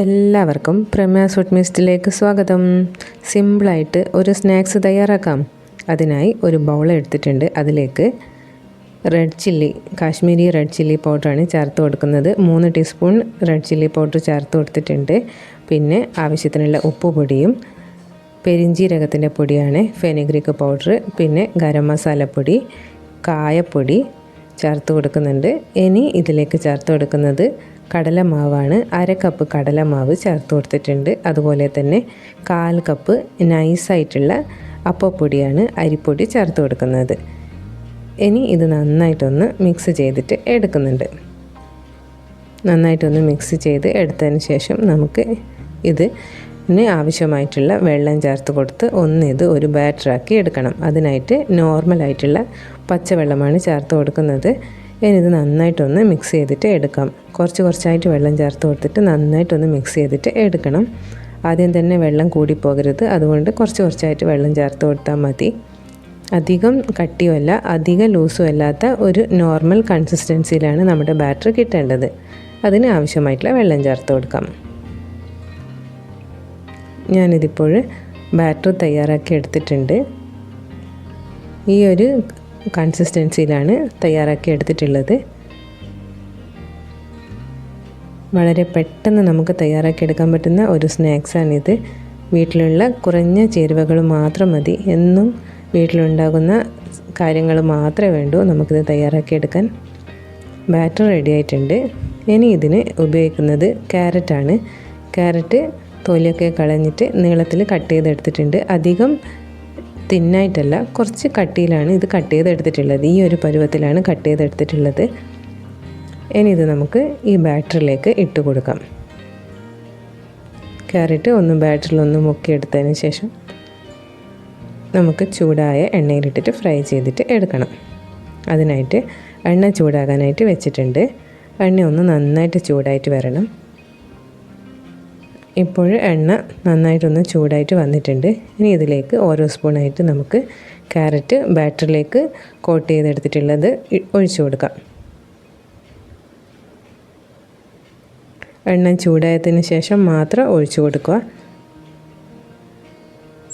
എല്ലാവർക്കും പ്രമ സ്വീറ്റ് മിസ്റ്റിലേക്ക് സ്വാഗതം. സിമ്പിളായിട്ട് ഒരു സ്നാക്സ് തയ്യാറാക്കാം. അതിനായി ഒരു ബൗൾ എടുത്തിട്ടുണ്ട്. അതിലേക്ക് red chilli Kashmiri red chilli പൗഡറാണ് ചേർത്ത് കൊടുക്കുന്നത്. മൂന്ന് ടീസ്പൂൺ റെഡ് ചില്ലി പൗഡർ ചേർത്ത് കൊടുത്തിട്ടുണ്ട്. പിന്നെ ആവശ്യത്തിനുള്ള ഉപ്പ് പൊടിയും പെരിഞ്ചീരകത്തിന്റെ പൊടിയാണ് ഫെനിഗ്രിക് പൗഡർ പിന്നെ ഗരം മസാലപ്പൊടി കായപ്പൊടി ചേർത്ത് കൊടുക്കുന്നുണ്ട്. ഇനി ഇതിലേക്ക് ചേർത്ത് കൊടുക്കുന്നത് കടലമാവാണ്. അര കപ്പ് കടലമാവ് ചേർത്ത് കൊടുത്തിട്ടുണ്ട്. അതുപോലെ തന്നെ കാൽ കപ്പ് നൈസായിട്ടുള്ള അപ്പപ്പൊടിയാണ് അരിപ്പൊടി ചേർത്ത് കൊടുക്കുന്നത്. ഇനി ഇത് നന്നായിട്ടൊന്ന് മിക്സ് ചെയ്തിട്ട് എടുക്കുന്നുണ്ട്. നന്നായിട്ടൊന്ന് മിക്സ് ചെയ്ത് എടുത്തതിന് ശേഷം നമുക്ക് ഇത് ന് ആവശ്യമായിട്ടുള്ള വെള്ളം ചേർത്ത് കൊടുത്ത് ഒന്നിത് ഒരു ബാറ്ററാക്കി എടുക്കണം. അതിനായിട്ട് നോർമലായിട്ടുള്ള പച്ചവെള്ളമാണ് ചേർത്ത് കൊടുക്കുന്നത്. ഇനി ഇത് നന്നായിട്ടൊന്ന് മിക്സ് ചെയ്തിട്ട് എടുക്കാം. കുറച്ച് കുറച്ചായിട്ട് വെള്ളം ചേർത്ത് കൊടുത്തിട്ട് നന്നായിട്ടൊന്ന് മിക്സ് ചെയ്തിട്ട് എടുക്കണം. ആദ്യം തന്നെ വെള്ളം കൂടിപ്പോകരുത്. അതുകൊണ്ട് കുറച്ച് കുറച്ചായിട്ട് വെള്ളം ചേർത്ത് കൊടുത്താൽ മതി. അധികം കട്ടിയുമല്ല അധികം ലൂസും അല്ലാത്ത ഒരു നോർമൽ കൺസിസ്റ്റൻസിയിലാണ് നമ്മുടെ ബാറ്റർ കിട്ടേണ്ടത്. അതിന് ആവശ്യമായിട്ടുള്ള വെള്ളം ചേർത്ത് കൊടുക്കാം. ഞാനിതിപ്പോൾ ബാറ്റർ തയ്യാറാക്കി എടുത്തിട്ടുണ്ട്. ഈ ഒരു കൺസിസ്റ്റൻസിയിലാണ് തയ്യാറാക്കി എടുത്തിട്ടുള്ളത്. വളരെ പെട്ടെന്ന് നമുക്ക് തയ്യാറാക്കി എടുക്കാൻ പറ്റുന്ന ഒരു സ്നാക്സാണിത്. വീട്ടിലുള്ള കുറഞ്ഞ ചേരുവകൾ മാത്രം മതി. എന്നും വീട്ടിലുണ്ടാകുന്ന കാര്യങ്ങൾ മാത്രമേ വേണ്ടൂ നമുക്കിത് തയ്യാറാക്കി എടുക്കാൻ. ബാറ്റർ റെഡി ആയിട്ടുണ്ട്. ഇനി ഇതിന് ഉപയോഗിക്കുന്നത് ക്യാരറ്റാണ്. ക്യാരറ്റ് തൊലിയൊക്കെ കളഞ്ഞിട്ട് നീളത്തിൽ കട്ട് ചെയ്തെടുത്തിട്ടുണ്ട്. അധികം തിന്നായിട്ടല്ല കുറച്ച് കട്ടിയിലാണ് ഇത് കട്ട് ചെയ്തെടുത്തിട്ടുള്ളത്. ഈ ഒരു പരുവത്തിലാണ് കട്ട് ചെയ്തെടുത്തിട്ടുള്ളത്. ഇനി ഇത് നമുക്ക് ഈ ബാറ്ററിലേക്ക് ഇട്ട് കൊടുക്കാം. ക്യാരറ്റ് ഒന്ന് ബാറ്ററിലൊന്ന് മുക്കിയെടുത്തതിന് ശേഷം നമുക്ക് ചൂടായ എണ്ണയിലിട്ടിട്ട് ഫ്രൈ ചെയ്തിട്ട് എടുക്കണം. അതിനായിട്ട് എണ്ണ ചൂടാകാനായിട്ട് വെച്ചിട്ടുണ്ട്. എണ്ണ ഒന്ന് നന്നായിട്ട് ചൂടായിട്ട് വരണം. ഇപ്പോൾ എണ്ണ നന്നായിട്ടൊന്ന് ചൂടായിട്ട് വന്നിട്ടുണ്ട്. ഇനി ഇതിലേക്ക് ഓരോ സ്പൂണായിട്ട് നമുക്ക് ക്യാരറ്റ് ബാറ്ററിലേക്ക് കോട്ട് ചെയ്തെടുത്തിട്ടുള്ളത് ഒഴിച്ചു കൊടുക്കാം. എണ്ണ ചൂടായതിന് ശേഷം മാത്രം ഒഴിച്ചു കൊടുക്കുക.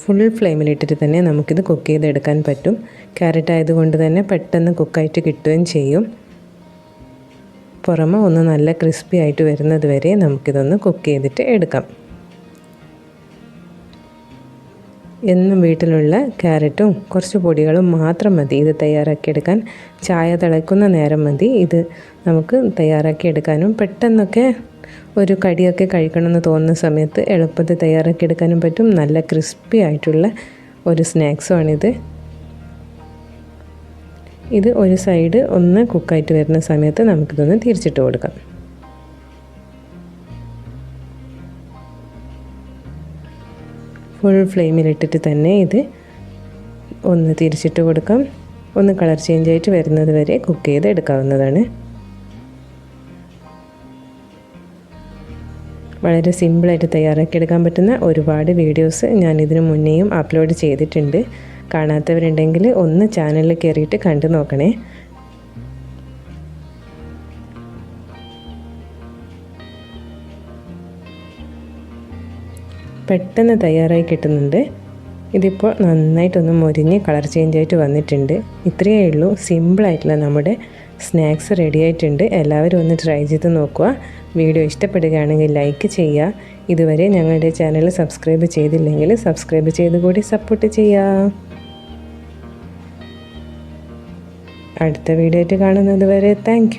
ഫുൾ ഫ്ലെയിമിലിട്ടിട്ട് തന്നെ നമുക്കിത് കുക്ക് ചെയ്തെടുക്കാൻ പറ്റും. ക്യാരറ്റ് ആയതുകൊണ്ട് തന്നെ പെട്ടെന്ന് കുക്കായിട്ട് കിട്ടുകയും ചെയ്യും. പുറമെ ഒന്ന് നല്ല ക്രിസ്പി ആയിട്ട് വരുന്നത് വരെ നമുക്കിതൊന്ന് കുക്ക് ചെയ്തിട്ട് എടുക്കാം. എന്നും വീട്ടിലുള്ള ക്യാരറ്റും കുറച്ച് പൊടികളും മാത്രം മതി. ഇത് തയ്യാറാക്കിയെടുക്കാൻ ചായ തിളയ്ക്കുന്ന നേരം മതി. ഇത് നമുക്ക് തയ്യാറാക്കിയെടുക്കാനും പെട്ടെന്നൊക്കെ ഒരു കടിയൊക്കെ കഴിക്കണമെന്ന് തോന്നുന്ന സമയത്ത് എളുപ്പത്തിൽ തയ്യാറാക്കിയെടുക്കാനും പറ്റും. നല്ല ക്രിസ്പി ആയിട്ടുള്ള ഒരു സ്നാക്സുമാണിത് ഇത് ഒരു സൈഡ് ഒന്ന് കുക്കായിട്ട് വരുന്ന സമയത്ത് നമുക്കിതൊന്ന് തിരിച്ചിട്ട് കൊടുക്കാം. ഫുൾ ഫ്ലെയിമിലിട്ടിട്ട് തന്നെ ഇത് ഒന്ന് തിരിച്ചിട്ട് കൊടുക്കാം. ഒന്ന് കളർ ചേഞ്ച് ആയിട്ട് വരുന്നത് വരെ കുക്ക് ചെയ്ത് എടുക്കാവുന്നതാണ് വളരെ സിമ്പിളായിട്ട് തയ്യാറാക്കി എടുക്കാൻ പറ്റുന്ന ഒരുപാട് വീഡിയോസ് ഞാൻ ഇതിനു മുന്നേയും അപ്ലോഡ് ചെയ്തിട്ടുണ്ട്. കാണാത്തവരുണ്ടെങ്കിൽ ഒന്ന് ചാനലിൽ കയറിയിട്ട് കണ്ടു നോക്കണേ. പെട്ടെന്ന് തയ്യാറായി കിട്ടുന്നുണ്ട്. ഇതിപ്പോൾ നന്നായിട്ടൊന്ന് മൊരിഞ്ഞ് കളർ ചേഞ്ച് ആയിട്ട് വന്നിട്ടുണ്ട്. ഇത്രയേ ഉള്ളൂ. സിമ്പിളായിട്ടുള്ള നമ്മുടെ സ്നാക്സ് റെഡി ആയിട്ടുണ്ട്. എല്ലാവരും ഒന്ന് ട്രൈ ചെയ്ത് നോക്കുക. വീഡിയോ ഇഷ്ടപ്പെടുകയാണെങ്കിൽ ലൈക്ക് ചെയ്യുക. ഇതുവരെ ഞങ്ങളുടെ ചാനൽ സബ്സ്ക്രൈബ് ചെയ്തില്ലെങ്കിൽ സബ്സ്ക്രൈബ് ചെയ്ത് കൂടി സപ്പോർട്ട് ചെയ്യുക. അടുത്ത വീഡിയോ ആയിട്ട് കാണുന്നത് വരെ താങ്ക്